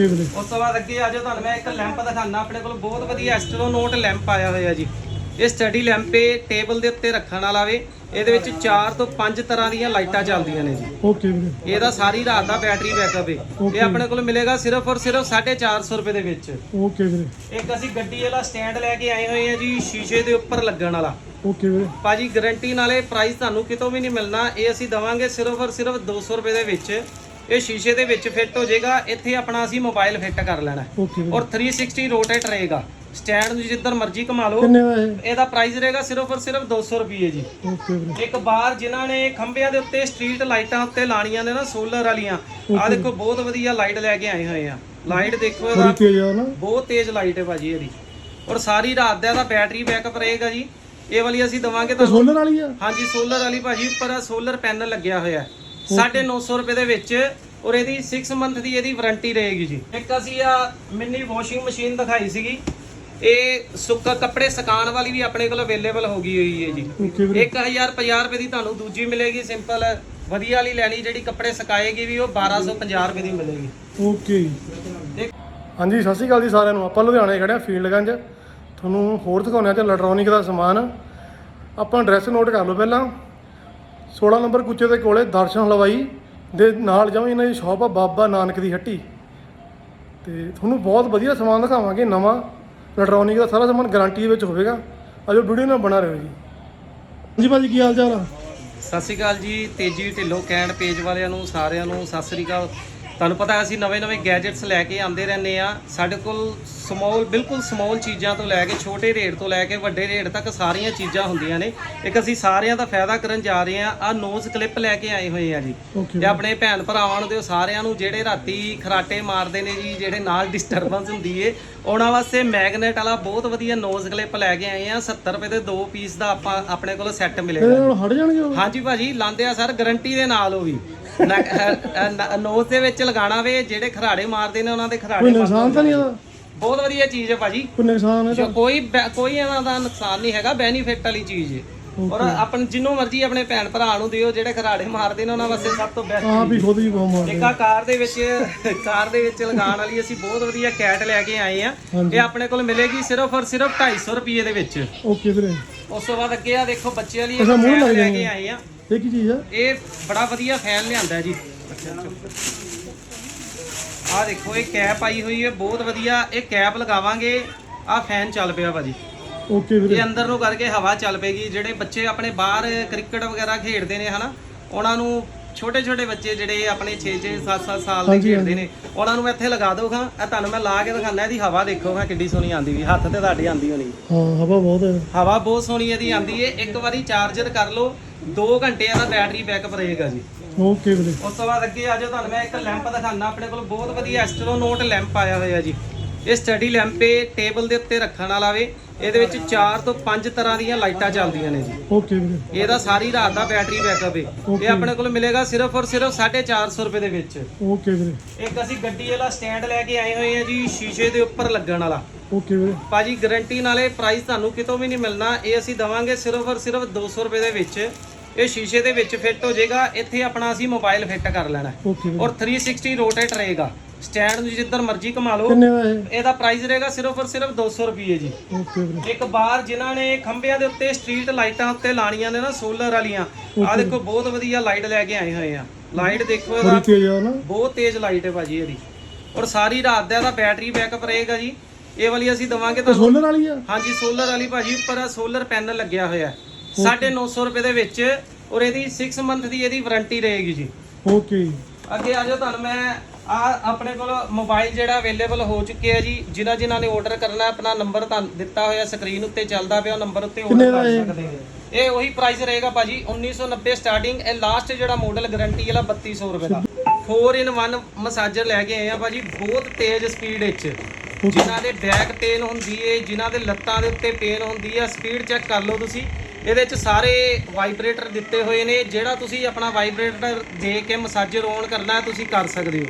ਵੀਰੇ। ਉਸ ਤੋਂ ਬਾਅਦ ਅੱਗੇ ਆ ਜਾਓ ਤੁਹਾਨੂੰ ਮੈਂ ਇੱਕ ਲੈਂਪ ਦਿਖਾਣਾ ਆਪਣੇ ਕੋਲ ਬਹੁਤ ਵਧੀਆ ਐਸਟ੍ਰੋਨੋਟ ਲੈਂਪ ਆਇਆ ਹੋਇਆ ਜੀ। ਇਹ ਸਟੱਡੀ ਲੈਂਪ ਏ ਟੇਬਲ ਦੇ ਉੱਤੇ ਰੱਖਣ ਵਾਲਾ ਵੇ ਇਹਦੇ ਵਿੱਚ 4 ਤੋਂ 5 ਤਰ੍ਹਾਂ ਦੀਆਂ ਲਾਈਟਾਂ ਚੱਲਦੀਆਂ ਨੇ ਜੀ। ਓਕੇ ਵੀਰੇ। ਇਹਦਾ ਸਾਰੀ ਰਾਤ ਦਾ ਬੈਟਰੀ ਬੈਕਅਪ ਏ। ਇਹ ਆਪਣੇ ਕੋਲ ਮਿਲੇਗਾ ਸਿਰਫ ਔਰ ਸਿਰਫ 450 ਰੁਪਏ ਦੇ ਵਿੱਚ। ਓਕੇ ਵੀਰੇ। ਇੱਕ ਅਸੀਂ ਗੱਡੀ ਵਾਲਾ ਸਟੈਂਡ ਲੈ ਕੇ ਆਏ ਹੋਏ ਆ ਜੀ ਸ਼ੀਸ਼ੇ ਦੇ ਉੱਪਰ ਲੱਗਣ ਵਾਲਾ। ਓਕੇ ਵੀਰੇ। ਭਾਜੀ ਗਾਰੰਟੀ ਨਾਲੇ ਪ੍ਰਾਈਸ ਤੁਹਾਨੂੰ ਕਿਤੋਂ ਵੀ ਨਹੀਂ ਮਿਲਣਾ। ਇਹ ਅਸੀਂ ਦਵਾਂਗੇ ਸਿਰਫ ਔਰ ਸਿਰਫ 200 ਰੁਪਏ ਦੇ ਵਿੱਚ। ਇਹ ਸ਼ੀਸ਼ੇ ਦੇ ਵਿੱਚ ਫਿੱਟ ਹੋ ਜਾਏਗਾ ਇੱਥੇ ਆਪਣਾ ਅਸੀਂ ਮੋਬਾਈਲ ਫਿੱਟ ਕਰ ਲੈਣਾ। ਓਕੇ ਔਰ 360 ਰੋਟੇਟ ਰਹੇਗਾ। ਸਟੈਂਡ ਨੂੰ ਜਿੱਧਰ ਮਰਜ਼ੀ ਘੁਮਾ ਲਓ। ਕਿੰਨੇ ਦਾ ਇਹ ਇਹਦਾ ਪ੍ਰਾਈਸ ਰਹੇਗਾ ਸਿਰਫ ਔਰ ਸਿਰਫ 200 ਰੁਪਏ ਜੀ। ਓਕੇ ਵੀਰੇ। ਇੱਕ ਬਾਰ ਜਿਨ੍ਹਾਂ ਨੇ ਖੰਭਿਆਂ ਦੇ ਉੱਤੇ ਸਟਰੀਟ ਲਾਈਟਾਂ ਉੱਤੇ ਲਾਣੀਆਂ ਨੇ ਨਾ ਸੋਲਰ ਵਾਲੀਆਂ ਆਹ ਦੇਖੋ ਬਹੁਤ ਵਧੀਆ ਲਾਈਟ ਲੈ ਕੇ ਆਏ ਹੋਏ ਆ। ਲਾਈਟ ਦੇਖੋ ਇਹਦਾ ਬੜੀ ਤੇਜ਼ ਆ ਨਾ। ਬਹੁਤ ਤੇਜ਼ ਲਾਈਟ ਹੈ ਭਾਜੀ ਇਹਦੀ। ਔਰ ਸਾਰੀ ਰਾਤ ਦਾ ਇਹਦਾ ਬੈਟਰੀ ਬੈਕਅਪ ਰਹੇਗਾ ਜੀ। ਇਹ ਵਾਲੀ ਅਸੀਂ ਦਵਾਂਗੇ ਤੁਹਾਨੂੰ। ਸੋਲਰ ਵਾਲੀ ਆ? ਹਾਂਜੀ ਸੋਲਰ ਵਾਲੀ ਭਾਜੀ ਉੱਪਰ ਸੋਲਰ ਪੈਨਲ ਲੱਗਿਆ ਹੋਇਆ। ਹੈ 950 ਰੁਪਏ ਦੇ ਵਿੱਚ ਔਰ ਇਹਦੀ 6 ਮੰਥ ਦੀ ਇਹਦੀ ਵਾਰੰਟੀ ਰਹੇਗੀ ਜੀ। ਇੱਕ ਅਸੀਂ ਆ ਮਿੰਨੀ ਵਾਸ਼ਿੰਗ ਮਸ਼ੀਨ ਦਿਖਾਈ ਸੀਗੀ। ਇਹ ਸੁੱਕਾ ਕੱਪੜੇ ਸੁਕਾਉਣ ਵਾਲੀ ਵੀ ਆਪਣੇ ਕੋਲ ਅਵੇਲੇਬਲ ਹੋ ਗਈ ਹੋਈ ਹੈ ਜੀ। ਓਕੇ ਵੀਰੇ। 1050 ਰੁਪਏ ਦੀ ਤੁਹਾਨੂੰ ਦੂਜੀ ਮਿਲੇਗੀ ਸਿੰਪਲ ਵਧੀਆ ਵਾਲੀ ਲੈਣੀ ਜਿਹੜੀ ਕੱਪੜੇ ਸੁਕਾਏਗੀ ਵੀ ਉਹ 1250 ਰੁਪਏ ਦੀ ਮਿਲੇਗੀ। ਓਕੇ ਹਾਂਜੀ ਸਤਿ ਸ਼੍ਰੀ ਅਕਾਲ ਜੀ ਸਾਰਿਆਂ ਨੂੰ। ਆਪਾਂ ਲੁਧਿਆਣੇ ਖੜੇ ਆ ਫੀਲਡਗੰਜ। ਤੁਹਾਨੂੰ ਹੋਰ ਦਿਖਾਉਂਦੇ ਆ ਤੇ ਇਲੈਕਟ੍ਰੋਨਿਕ ਦਾ ਸਮਾਨ। ਆਪਾਂ ਐਡਰੈਸ ਨੋਟ ਕਰ ਲਓ ਪਹਿਲਾਂ। 16 ਨੰਬਰ ਕੁੱਚੇ ਦੇ ਕੋਲੇ ਦਰਸ਼ਨ ਹਲਵਾਈ ਦੇ ਨਾਲ ਜਮਾਂ ਇਹਨਾਂ ਦੀ ਸ਼ਾਪ ਆ, ਬਾਬਾ ਨਾਨਕ ਦੀ ਹੱਟੀ। ਤੇ ਤੁਹਾਨੂੰ ਬਹੁਤ ਵਧੀਆ ਸਮਾਨ ਦਿਖਾਵਾਂਗੇ, ਨਵਾਂ ਇਲੈਕਟ੍ਰੋਨਿਕ ਦਾ ਸਾਰਾ ਸਮਾਨ ਗਾਰੰਟੀ ਵਿੱਚ ਹੋਵੇਗਾ। ਅਜੋ ਵੀਡੀਓ ਨਾਲ ਬਣਾ ਰਹੋ ਜੀ। ਹਾਂਜੀ ਭਾਜੀ, ਕੀ ਹਾਲ ਚਾਲ ਆ? ਸਤਿ ਸ਼੍ਰੀ ਅਕਾਲ ਜੀ। ਤੇਜੀ ਢਿੱਲੋਂ ਕੈਂਡ ਪੇਜ ਵਾਲਿਆਂ ਨੂੰ, ਸਾਰਿਆਂ ਨੂੰ ਸਤਿ ਸ਼੍ਰੀ ਅਕਾਲ। ਤੁਹਾਨੂੰ ਪਤਾ ਹੈ ਅਸੀਂ ਨਵੇਂ-ਨਵੇਂ ਗੈਜਟਸ ਲੈ ਕੇ ਆਉਂਦੇ ਰਹਿੰਦੇ ਆ ਸਾਡੇ ਕੋਲ ਸਮਾਲ ਬਿਲਕੁਲ ਸਮਾਲ ਚੀਜ਼ਾਂ ਤੋਂ ਲੈ ਕੇ ਛੋਟੇ ਰੇਟ ਤੋਂ ਲੈ ਕੇ ਵੱਡੇ ਰੇਟ ਤੱਕ ਸਾਰੀਆਂ ਚੀਜ਼ਾਂ ਹੁੰਦੀਆਂ ਨੇ। ਇੱਕ ਅਸੀਂ ਸਾਰਿਆਂ ਦਾ ਫਾਇਦਾ ਕਰਨ ਜਾ ਰਹੇ ਆ ਆ ਨੋਜ਼ ਕਲਿੱਪ ਲੈ ਕੇ ਆਏ ਹੋਏ ਆ ਜੀ। ਤੇ ਆਪਣੇ ਭੈਣ ਭਰਾਵਾਂ ਨੂੰ ਤੇ ਸਾਰਿਆਂ ਨੂੰ ਜਿਹੜੇ ਰਾਤੀ ਖਰਾਟੇ ਮਾਰਦੇ ਨੇ ਜੀ ਜਿਹੜੇ ਨਾਲ ਡਿਸਟਰਬੈਂਸ ਹੁੰਦੀ ਏ ਉਹਨਾਂ ਵਾਸਤੇ ਮੈਗਨੇਟ ਵਾਲਾ ਬਹੁਤ ਵਧੀਆ ਨੋਜ਼ ਕਲਿੱਪ ਲੈ ਕੇ ਆਏ ਆ। 70 ਰੁਪਏ ਦੇ ਦੋ ਪੀਸ ਦਾ ਆਪਾਂ ਆਪਣੇ ਕੋਲ ਸੈੱਟ ਮਿਲੇਗਾ ਹਟ ਜਾਣਗੇ ਹਾਂਜੀ ਭਾਜੀ ਲਾਉਂਦੇ ਆ ਸਰ ਗਾਰੰਟੀ ਦੇ ਨਾਲ ਉਹ ਵੀ। ਨੋਜ਼ ਦੇ ਵਿੱਚ ਲਗਾਣਾ ਵੇ ਜਿਹੜੇ ਖਰਾੜੇ ਮਾਰਦੇ ਨੇ ਉਹਨਾਂ ਦੇ ਕੋਈ ਖਰਾੜੇ ਨੁਕਸਾਨ ਤਾਂ ਨਹੀਂ ਇਹਦਾ? ਬਹੁਤ ਵਧੀਆ ਚੀਜ਼ ਹੈ ਭਾਜੀ। ਕੋਈ ਨੁਕਸਾਨ ਹੈ ਕੋਈ ਕੋਈ ਇਹਨਾਂ ਦਾ ਨੁਕਸਾਨ ਨਹੀਂ ਹੈਗਾ ਬੈਨੀਫਿਟ ਵਾਲੀ ਚੀਜ਼ ਹੈ। ਔਰ ਆਪਣ ਜਿੰਨੂੰ ਮਰਜ਼ੀ ਆਪਣੇ ਭੈਣ ਭਰਾ ਨੂੰ ਦਿਓ ਜਿਹੜੇ ਖਰਾੜੇ ਮਾਰਦੇ ਨੇ ਉਹਨਾਂ ਵਾਸਤੇ ਸਭ ਤੋਂ ਬੈਸਟ ਆਪ ਵੀ ਖੁਦ ਹੀ ਬਹੁਤ ਮਾਰਦੇ ਇੱਕ ਆ ਕਾਰ ਦੇ ਵਿੱਚ ਕਾਰ ਦੇ ਵਿੱਚ ਲਗਾਉਣ ਵਾਲੀ ਅਸੀਂ ਬਹੁਤ ਵਧੀਆ ਕੈਟ ਲੈ ਕੇ ਆਏ ਆ। ਇਹ ਆਪਣੇ ਕੋਲ ਮਿਲੇਗੀ ਸਿਰਫ ਔਰ ਸਿਰਫ 250 ਰੁਪਏ ਦੇ ਵਿੱਚ। ਓਕੇ ਵੀਰੇ। ਉਸ ਤੋਂ ਬਾਅਦ ਅੱਗੇ ਆ ਦੇਖੋ ਬੱਚਿਆਂ ਲਈ ਇੱਕ ਲੈ ਕੇ। ਆਏ ਆ ਇਹ ਕੀ ਚੀਜ਼ ਆ? ਇਹ ਬੜਾ ਵਧੀਆ ਫੈਨ ਲਿਆਂਦਾ ਜੀ। ਆ ਦੇਖੋ ਇਹ ਕੈਪ ਆਈ ਹੋਈ ਹੈ ਬਹੁਤ ਵਧੀਆ। ਇਹ ਕੈਪ ਲਗਾਵਾਂਗੇ। ਆ ਫੈਨ ਚੱਲ ਪਿਆ ਭਾਜੀ। ਓਕੇ ਵੀਰੇ। ਇਹ ਅੰਦਰ ਨੂੰ ਕਰਕੇ ਹਵਾ ਚੱਲ ਪੇਗੀ ਜਿਹੜੇ ਬੱਚੇ ਆਪਣੇ ਬਾਹਰ ਕ੍ਰਿਕਟ ਵਗੈਰਾ ਖੇਡਦੇ ਨੇ ਹਨਾ ਉਹਨਾਂ ਨੂੰ ਛੋਟੇ ਛੋਟੇ ਬੱਚੇ ਜਿਹੜੇ ਆਪਣੇ 6 6 7 7 ਸਾਲ ਦੇ ਹਾਂਜੀ, ਖੇਡਦੇ ਨੇ ਉਹਨਾਂ ਨੂੰ ਇੱਥੇ ਲਗਾ ਦੋ ਖਾਂ ਇਹ ਤੁਹਾਨੂੰ ਮੈਂ ਲਾ ਕੇ ਦਿਖਾਣਾ ਇਹਦੀ ਹਵਾ ਦੇਖੋ ਖਾਂ ਕਿੱਡੀ ਸੋਹਣੀ ਆਂਦੀ ਵੀ ਹੱਥ ਤੇ ਤੁਹਾਡੀ ਆਂਦੀ ਹੋਣੀ। ਹਾਂ ਹਵਾ ਬਹੁਤ ਹੈ। ਹਵਾ ਬਹੁਤ ਸੋਹਣੀ ਇਹਦੀ ਆਂਦੀ ਏ। ਇੱਕ ਵਾਰੀ ਚਾਰਜਰ ਕਰ ਲਓ 2 ਘੰਟੇ ਦਾ ਬੈਟਰੀ ਬੈਕਅਪ ਰਹੇਗਾ ਜੀ। ਓਕੇ ਵੀਰੇ। ਉਸ ਤੋਂ ਬਾਅਦ ਅੱਗੇ ਆ ਜਾਓ ਤੁਹਾਨੂੰ ਮੈਂ ਇੱਕ ਲੈਂਪ ਦਿਖਾਣਾ ਆਪਣੇ ਕੋਲ ਬਹੁਤ ਵਧੀਆ ਐਸਟ੍ਰੋਨੋਟ ਲੈਂਪ ਆਇਆ ਹੋਇਆ ਜੀ। ਇਹ ਸਟੱਡੀ ਲੈਂਪ ਏ ਟੇਬਲ ਦੇ ਉੱਤੇ ਰੱਖਣ ਵਾਲਾ ਵੇ। ਇਹਦੇ ਵਿੱਚ 4 ਤੋਂ 5 ਤਰ੍ਹਾਂ ਦੀਆਂ ਲਾਈਟਾਂ ਚੱਲਦੀਆਂ ਨੇ ਜੀ। ਓਕੇ ਵੀਰੇ। ਇਹਦਾ ਸਾਰੀ ਰਾਤ ਦਾ ਬੈਟਰੀ ਬੈਕਅਪ ਏ। ਇਹ ਆਪਣੇ ਕੋਲ ਮਿਲੇਗਾ ਸਿਰਫ ਔਰ ਸਿਰਫ 450 ਰੁਪਏ ਦੇ ਵਿੱਚ। ਓਕੇ ਵੀਰੇ। ਇੱਕ ਅਸੀਂ ਗੱਡੀ ਵਾਲਾ ਸਟੈਂਡ ਲੈ ਕੇ ਆਏ ਹੋਏ ਆ ਜੀ ਸ਼ੀਸ਼ੇ ਦੇ ਉੱਪਰ ਲੱਗਣ ਵਾਲਾ। ਓਕੇ ਵੀਰੇ। ਭਾਜੀ ਗਾਰੰਟੀ ਨਾਲੇ ਪ੍ਰਾਈਸ ਤੁਹਾਨੂੰ ਕਿਤੋਂ ਵੀ ਨਹੀਂ ਮਿਲਣਾ। ਇਹ ਅਸੀਂ ਦਵਾਂਗੇ ਸਿਰਫ ਔਰ ਸਿਰਫ 200 ਰੁਪਏ ਦੇ ਵਿੱਚ। ਇਹ ਸ਼ੀਸ਼ੇ ਦੇ ਵਿੱਚ ਫਿੱਟ ਹੋ ਜਾਏਗਾ। ਇੱਥੇ ਆਪਣਾ ਅਸੀਂ ਮੋਬਾਈਲ ਫਿੱਟ ਕਰ ਲੈਣਾ। ਹੈ। ਓਕੇ ਵੀਰੇ। ਔਰ 360 ਰੋਟੇਟ ਰਹੇਗਾ। ਸਟੈਂਡ ਨੂੰ ਜਿੱਧਰ ਮਰਜ਼ੀ ਘੁਮਾ ਲਓ। ਕਿੰਨੇ ਦਾ ਇਹ? ਇਹਦਾ ਪ੍ਰਾਈਸ ਰਹੇਗਾ ਸਿਰਫ ਔਰ ਸਿਰਫ 200 ਰੁਪਏ ਜੀ। ਓਕੇ ਵੀਰੇ। ਇੱਕ ਬਾਰ ਜਿਨ੍ਹਾਂ ਨੇ ਖੰਭਿਆਂ ਦੇ ਉੱਤੇ ਸਟਰੀਟ ਲਾਈਟਾਂ ਉੱਤੇ ਲਾਣੀਆਂ ਨੇ ਨਾ ਸੋਲਰ ਵਾਲੀਆਂ ਆਹ ਦੇਖੋ ਬਹੁਤ ਵਧੀਆ ਲਾਈਟ ਲੈ ਕੇ ਆਏ ਹੋਏ ਆ। ਲਾਈਟ ਦੇਖੋ ਇਹਦਾ ਤੇਜ਼ ਆ ਨਾ। ਬਹੁਤ ਤੇਜ਼ ਲਾਈਟ ਹੈ ਭਾਜੀ ਇਹਦੀ। ਔਰ ਸਾਰੀ ਰਾਤ ਦਾ ਇਹਦਾ ਬੈਟਰੀ ਬੈਕਅਪ ਰਹੇਗਾ ਜੀ। ਇਹ ਵਾਲੀ ਅਸੀਂ ਦਵਾਂਗੇ ਤੁਹਾਨੂੰ। ਸੋਲਰ ਵਾਲੀ ਆ? ਹਾਂਜੀ ਸੋਲਰ ਵਾਲੀ ਭਾਜੀ ਉੱਪਰ ਸੋਲਰ ਪੈਨਲ ਲੱਗਿਆ ਹੋਇਆ ਹੈ। 950 ਰੁਪਏ ਦੇ ਵਿੱਚ ਔਰ ਇਹਦੀ 6 ਮੰਥ ਦੀ ਇਹਦੀ ਵਾਰੰਟੀ ਰਹੇਗੀ ਜੀ। ਓਕੇ। ਅੱਗੇ ਆ ਜਾਓ ਤੁਹਾਨੂੰ ਮੈਂ ਆ ਆਪਣੇ ਕੋਲ ਮੋਬਾਈਲ ਜਿਹੜਾ ਅਵੇਲੇਬਲ ਹੋ ਚੁੱਕੇ ਆ ਜੀ ਜਿਨ੍ਹਾਂ ਜਿਨ੍ਹਾਂ ਨੇ ਆਰਡਰ ਕਰਨਾ ਆਪਣਾ ਨੰਬਰ ਤੁਹਾਨੂੰ ਦਿੱਤਾ ਹੋਇਆ ਸਕਰੀਨ ਉੱਤੇ ਚੱਲਦਾ ਪਿਆ ਉਹ ਨੰਬਰ ਉੱਤੇ ਆਰਡਰ ਕਰ? ਸਕਦੇ ਨੇ। ਇਹ ਉਹੀ ਪ੍ਰਾਈਸ ਰਹੇਗਾ ਭਾਜੀ 1990 ਸਟਾਰਟਿੰਗ ਇਹ ਲਾਸਟ ਜਿਹੜਾ ਮਾਡਲ ਗਾਰੰਟੀ ਵਾਲਾ 3200 ਰੁਪਏ ਦਾ। 4 ਇਨ 1 ਮਸਾਜਰ ਲੈ ਕੇ ਆਏ ਆ ਭਾਜੀ ਬਹੁਤ ਤੇਜ਼ ਸਪੀਡ ਵਿੱਚ। ਜਿਨ੍ਹਾਂ ਦੇ ਬੈਕ ਪੇਨ ਹੁੰਦੀ ਏ ਜਿਨ੍ਹਾਂ ਦੇ ਲੱਤਾਂ ਦੇ ਉੱਤੇ ਪੇਨ ਹੁੰਦੀ ਆ ਸਪੀਡ ਚੈੱਕ ਕਰ ਲਓ ਤੁਸੀਂ। ਇਹਦੇ ਵਿੱਚ ਸਾਰੇ ਵਾਈਬ੍ਰੇਟਰ ਦਿੱਤੇ ਹੋਏ ਨੇ ਜਿਹੜਾ ਤੁਸੀਂ ਆਪਣਾ ਵਾਈਬ੍ਰੇਟਰ ਦੇ ਕੇ ਮਸਾਜਰ ਔਨ ਕਰਨਾ ਤੁਸੀਂ ਕਰ ਸਕਦੇ ਹੋ।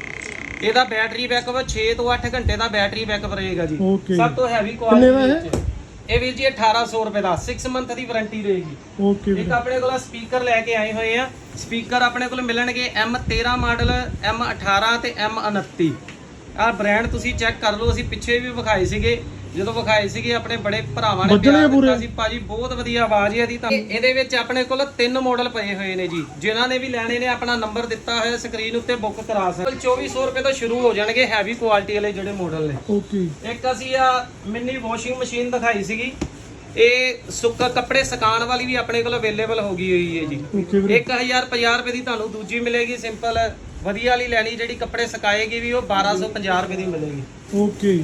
ਇਹਦਾ ਬੈਟਰੀ ਬੈਕਅਪ 6 ਤੋਂ 8 ਘੰਟੇ ਦਾ ਬੈਟਰੀ ਬੈਕਅਪ ਰਹੇਗਾ ਜੀ। Okay. ਸਭ ਤੋਂ ਹੈਵੀ ਕਿੰਨੇ ਦਾ ਕੁਆਲਿਟੀ ਇਹ? ਇਹ ਵੀਰ ਜੀ 1800 ਰੁਪਏ ਦਾ। 6 ਮੰਥ ਦੀ ਵਾਰੰਟੀ ਰਹੇਗੀ। ਓਕੇ ਇੱਕ ਵੀਰੇ ਆਪਣੇ ਕੋਲ ਸਪੀਕਰ ਲੈ ਕੇ ਆਏ ਹੋਏ ਆ। ਸਪੀਕਰ ਆਪਣੇ ਕੋਲ ਮਿਲਣਗੇ M13 ਮਾਡਲ M18 ਤੇ M29 ਆਹ ਬ੍ਰਾਂਡ ਤੁਸੀਂ ਚੈੱਕ ਕਰ ਲਓ ਅਸੀਂ ਪਿੱਛੇ ਵੀ ਵਿਖਾਏ ਸੀਗੇ। ਜਦੋਂ ਵਿਖਾਏ ਸੀਗੇ ਆਪਣੇ ਬੜੇ ਭਰਾਵਾਂ ਨੇ ਪਿਆਰ? ਦਿੱਤਾ ਸੀ ਭਾਜੀ ਬਹੁਤ ਵਧੀਆ ਆਵਾਜ਼ ਹੈ ਇਹਦੀ ਤਾਂ। ਇਹਦੇ ਵਿੱਚ ਆਪਣੇ ਕੋਲ ਤਿੰਨ ਮਾਡਲ ਪਏ ਹੋਏ ਨੇ ਜੀ। ਜਿਨ੍ਹਾਂ ਨੇ ਵੀ ਲੈਣੇ ਨੇ ਆਪਣਾ ਨੰਬਰ ਦਿੱਤਾ ਹੋਇਆ ਸਕਰੀਨ ਉੱਤੇ ਬੁੱਕ ਕਰਾ ਸਕਦੇ। 2400 ਰੁਪਏ ਤੋਂ ਸ਼ੁਰੂ ਹੋ ਜਾਣਗੇ ਹੈਵੀ ਕੁਆਲਿਟੀ ਵਾਲੇ ਜਿਹੜੇ ਮਾਡਲ ਨੇ। ਓਕੇ ਇੱਕ ਅਸੀਂ ਆ ਮਿੰਨੀ ਵਾਸ਼ਿੰਗ ਮਸ਼ੀਨ ਦਿਖਾਈ ਸੀਗੀ। ਇਹ ਸੁੱਕਾ ਕੱਪੜੇ ਸੁਕਾਉਣ ਵਾਲੀ ਵੀ ਆਪਣੇ ਕੋਲ ਅਵੇਲੇਬਲ ਹੋ ਗਈ ਹੋਈ ਹੈ ਜੀ। ਓਕੇ ਵੀਰੇ। 1050 ਰੁਪਏ ਦੀ ਤੁਹਾਨੂੰ ਦੂਜੀ ਮਿਲੇਗੀ ਸਿੰਪਲ ਵਧੀਆ ਵਾਲੀ ਲੈਣੀ ਜਿਹੜੀ ਕੱਪੜੇ ਸੁਕਾਏਗੀ ਵੀ ਉਹ 1250 ਰੁਪਏ ਦੀ ਮਿਲੇਗੀ। ਓਕੇ